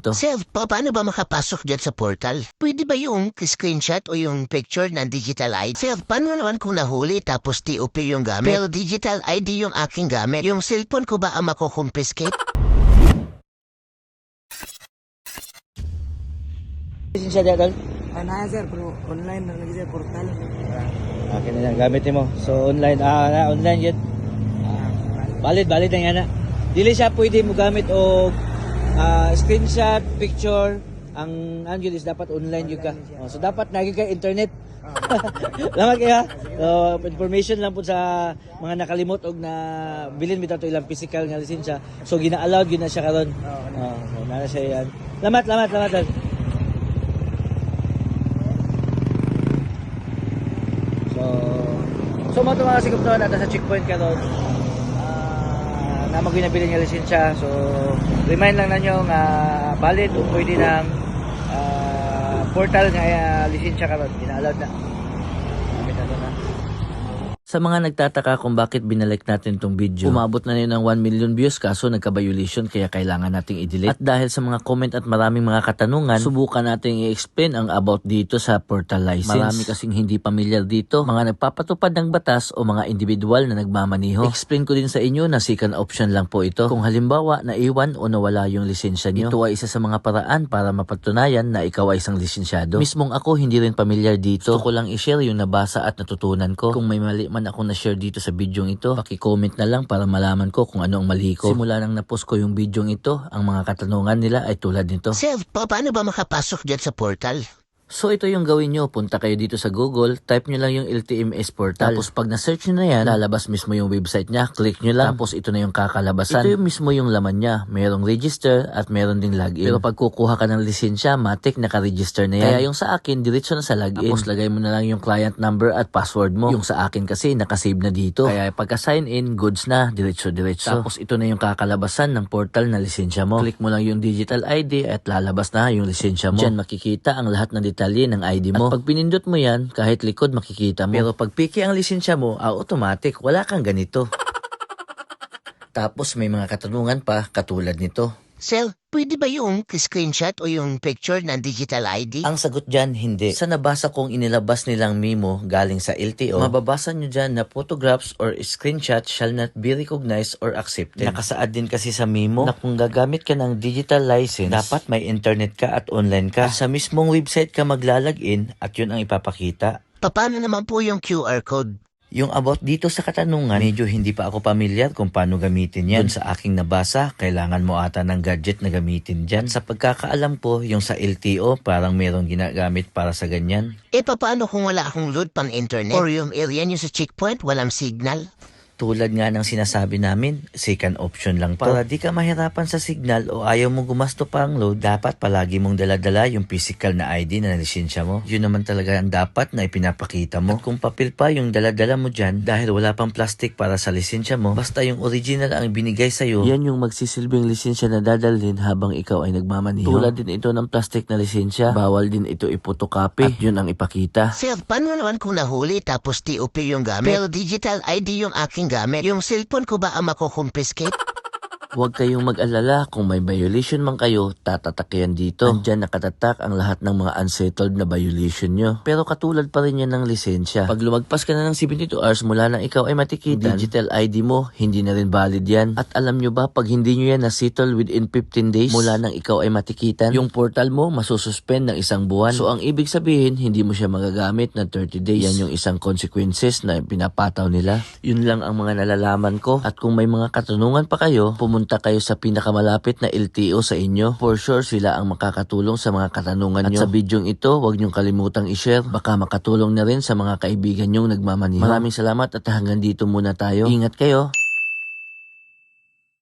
To. Sir, pa paano ba makapasok dyan sa portal? Pwede ba yung screenshot o yung picture ng digital ID? Sir, paano naman kung nahuli tapos TOP yung gamit? Pero digital ID yung aking gamit. Yung cellphone ko ba ang makukumpiskate? Lisensya dyan, tol? Ah, na sir, pero online na lagi sir, portal. Akin na lang, gamitin mo. So, online, ah, na, online yun. Valid, valid na yan na. Dili siya pwede mo gamit o ah, screenshot, picture. Ang ang yun is dapat online yun ka. Oh, so dapat naging ka internet. Lamat kaya. So information lang po sa mga nakalimot og na bilin bitaw to ilang physical nga lisensya. So gina-allowed yun na siya karon. Oh, so, nara siya yan. Lamat, lamat, lamat. lamat. So, so mo ito mga sigop doon at sa checkpoint ka doon. Ah, na mag nabili nga lisensya. So, remind lang nanyo nga valid o pwede ng ah, portal nga uh, lisensya ka doon. Ina-allowed na. Gamit na doon na. Sa mga nagtataka kung bakit binalik natin tong video, umabot na yun ng 1 million views kaso nagka-violation kaya kailangan nating i-delete. At dahil sa mga comment at maraming mga katanungan, subukan nating i-explain ang about dito sa portal license. Marami kasing hindi pamilyar dito, mga nagpapatupad ng batas o mga individual na nagmamaniho. Explain ko din sa inyo na second option lang po ito. Kung halimbawa naiwan o nawala yung lisensya nyo, ito ay isa sa mga paraan para mapatunayan na ikaw ay isang lisensyado. Mismong ako hindi rin pamilyar dito. Gusto ko lang i-share yung nabasa at natutunan ko. Kung may mali man ako na-share dito sa bidyong ito, paki-comment na lang para malaman ko kung ano ang mali ko. Simula nang na-post ko yung bidyong ito, ang mga katanungan nila ay tulad nito. Sir, pa paano ba makapasok dyan sa portal? So ito yung gawin nyo, punta kayo dito sa Google, type nyo lang yung LTMS portal. Tapos pag na-search nyo na yan, lalabas mismo yung website niya, click nyo lang, tapos ito na yung kakalabasan. Ito yung mismo yung laman niya, merong register at meron ding login. Pero pag kukuha ka ng lisensya, matik naka-register na yan. Kaya yung sa akin, diretso na sa login. Tapos lagay mo na lang yung client number at password mo. Yung sa akin kasi, nakasave na dito. Kaya pagka sign in, goods na, diretso-diretso. Tapos ito na yung kakalabasan ng portal na lisensya mo. Click mo lang yung digital ID at lalabas na yung lisensya mo. Diyan makikita ang lahat ng detalye ng ID mo. At pag pinindot mo yan, kahit likod makikita mo. Pero pag piki ang lisensya mo, ah, automatic, wala kang ganito. Tapos may mga katanungan pa katulad nito. Sir, pwede ba yung screenshot o yung picture ng digital ID? Ang sagot dyan, hindi. Sa nabasa kong inilabas nilang memo galing sa LTO, mababasa nyo dyan na photographs or screenshot shall not be recognized or accepted. Nakasaad din kasi sa memo na kung gagamit ka ng digital license, dapat may internet ka at online ka. At sa mismong website ka maglalagin at yun ang ipapakita. Pa paano naman po yung QR code? Yung about dito sa katanungan, medyo hindi pa ako pamilyar kung paano gamitin yan. Doon sa aking nabasa, kailangan mo ata ng gadget na gamitin dyan. Sa pagkakaalam ko, yung sa LTO, parang merong ginagamit para sa ganyan. Eh, pa paano kung wala akong load pan internet? Or yung area nyo sa checkpoint, walang signal? Tulad nga ng sinasabi namin, second option lang to. Para di ka mahirapan sa signal o ayaw mong gumasto pa ang load, dapat palagi mong daladala yung physical na ID na lisensya mo. Yun naman talaga ang dapat na ipinapakita mo. At kung papel pa yung daladala mo dyan, dahil wala pang plastic para sa lisensya mo, basta yung original ang binigay sa'yo, yan yung magsisilbing lisensya na dadalhin habang ikaw ay nagmamaniho. Tulad din ito ng plastic na lisensya, bawal din ito ipotokopy at yun ang ipakita. Sir, paano naman kung nahuli tapos TOP yung gamit? Pero digital ID yung aking gamit. Yung cellphone ko ba ang makukumpiskate? Huwag kayong mag-alala kung may violation man kayo, tatatak yan dito. Andyan nakatatak ang lahat ng mga unsettled na violation nyo. Pero katulad pa rin yan ng lisensya. Pag lumagpas ka na ng 72 hours mula nang ikaw ay matikitan, digital ID mo, hindi na rin valid yan. At alam nyo ba, pag hindi nyo yan na-settle within 15 days mula nang ikaw ay matikitan, yung portal mo masususpend ng isang buwan. So ang ibig sabihin, hindi mo siya magagamit na 30 days. Yan yung isang consequences na pinapataw nila. Yun lang ang mga nalalaman ko. At kung may mga katanungan pa kayo, pumunta kayo sa pinakamalapit na LTO sa inyo. For sure, sila ang makakatulong sa mga katanungan nyo. At sa bidyong ito, huwag nyong kalimutang i-share. Baka makatulong na rin sa mga kaibigan nyong nagmamaniho. Maraming salamat at hanggang dito muna tayo. Ingat kayo.